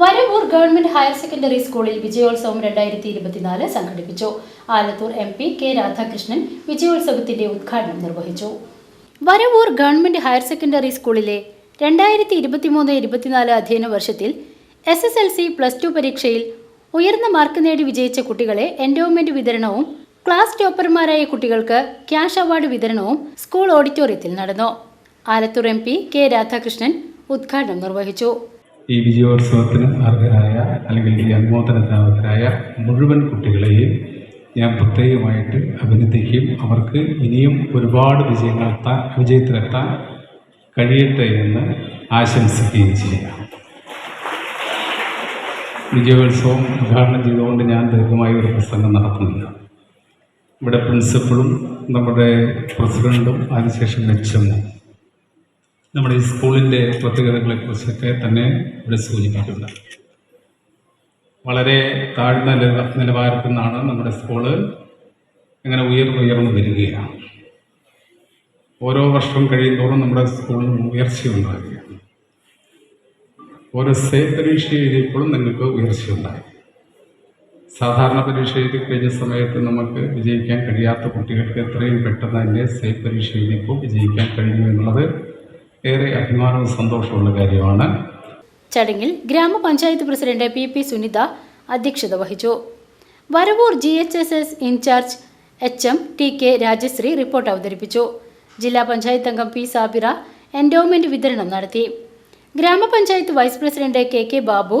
Varavoor government higher secondary സ്കൂളിൽ വിജയോത്സവം രണ്ടായിരത്തി ഇരുപത്തിനാല് സംഘടിപ്പിച്ചു. Alathur M P K Radhakrishnan വിജയോത്സവത്തിന്റെ ഉദ്ഘാടനം നിർവഹിച്ചു. വരവൂർ ഗവൺമെന്റ് ഹയർ സെക്കൻഡറി സ്കൂളിലെ രണ്ടായിരത്തി ഇരുപത്തിമൂന്ന് ഇരുപത്തിനാല് അധ്യയന വർഷത്തിൽ S S L C plus two പരീക്ഷയിൽ ഉയർന്ന മാർക്ക് നേടി വിജയിച്ച കുട്ടികളെ എൻഡോവ്മെന്റ് വിതരണവും ക്ലാസ് ടോപ്പർമാരായ കുട്ടികൾക്ക് ക്യാഷ് അവാർഡ് വിതരണവും സ്കൂൾ ഓഡിറ്റോറിയത്തിൽ നടന്നു. Alathur M P K Radhakrishnan ഉദ്ഘാടനം നിർവഹിച്ചു. ഈ വിജയോത്സവത്തിന് അർഹരായ അല്ലെങ്കിൽ ഈ അനുമോദനത്തിന് അർഹരായ മുഴുവൻ കുട്ടികളെയും ഞാൻ പ്രത്യേകമായിട്ട് അഭിനന്ദിക്കും. അവർക്ക് ഇനിയും ഒരുപാട് വിജയങ്ങൾ വിജയത്തിലെത്താൻ കഴിയട്ടെ എന്ന് ആശംസിക്കുകയും ചെയ്യാം. വിജയോത്സവം ഉദ്ഘാടനം ചെയ്തുകൊണ്ട് ഞാൻ ദീർഘമായ ഒരു പ്രസംഗം നടത്തുന്നില്ല. ഇവിടെ പ്രിൻസിപ്പളും നമ്മുടെ പ്രസിഡന്റും അതിനുശേഷം മെച്ചമും നമ്മുടെ ഈ സ്കൂളിന്റെ പ്രത്യേകതകളെക്കുറിച്ചൊക്കെ തന്നെ ഇവിടെ സൂചിപ്പിക്കുന്നുണ്ട് വളരെ താഴ്ന്ന നില നിലവാരത്തിൽ നിന്നാണ് നമ്മുടെ സ്കൂൾ ഇങ്ങനെ ഉയർന്നുയർന്നു വരികയാണ്. ഓരോ വർഷം കഴിയുന്തോറും നമ്മുടെ സ്കൂളിന് ഉയർച്ചയുണ്ടാകുകയാണ്. ഓരോ സേ പരീക്ഷ എഴുതിയപ്പോഴും നിങ്ങൾക്ക് ഉയർച്ചയുണ്ടായി സാധാരണ പരീക്ഷ എഴുതി കഴിഞ്ഞ സമയത്ത് നമുക്ക് വിജയിക്കാൻ കഴിയാത്ത കുട്ടികൾക്ക് എത്രയും പെട്ടെന്ന് തന്നെ സേ പരീക്ഷ എഴുതിയപ്പോൾ വിജയിക്കാൻ കഴിഞ്ഞു എന്നുള്ളത് ഏറെ അഭിമാനവും സന്തോഷമുള്ള കാര്യമാണ്. ചടങ്ങിൽ ഗ്രാമപഞ്ചായത്ത് പ്രസിഡന്റ് പി പി സുനിത അധ്യക്ഷത വഹിച്ചു. Varavoor G H S S in charge H M T K Rajasree report അവതരിപ്പിച്ചു. ജില്ലാ പഞ്ചായത്ത് അംഗം പി സാബിറ എൻഡോമെന്റ് വിതരണം നടത്തി. ഗ്രാമപഞ്ചായത്ത് vice president K K Babu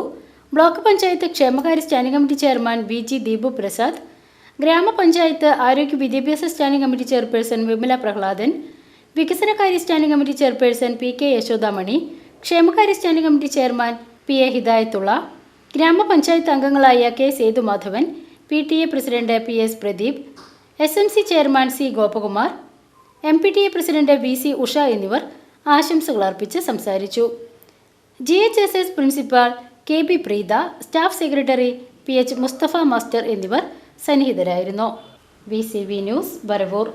block panchayat ക്ഷേമകാര്യ standing committee chairman V G Deepu Prasad ഗ്രാമപഞ്ചായത്ത് ആരോഗ്യ വിദ്യാഭ്യാസ standing committee chairperson Vimala Prahladan വികസനകാര്യ standing committee chairperson P K Yashodamani ക്ഷേമകാര്യ standing committee chairman P A Hidayathulla ഗ്രാമപഞ്ചായത്ത് അംഗങ്ങളായ K Sethumadhavan P T A president P S Pradeep S M C chairman C Gopakumar M P T A president V C Usha എന്നിവർ ആശംസകൾ അർപ്പിച്ച് സംസാരിച്ചു. G H S S principal K P Preetha staff secretary P H Musthafa master എന്നിവർ സന്നിഹിതരായിരുന്നു. V C V news Varavoor.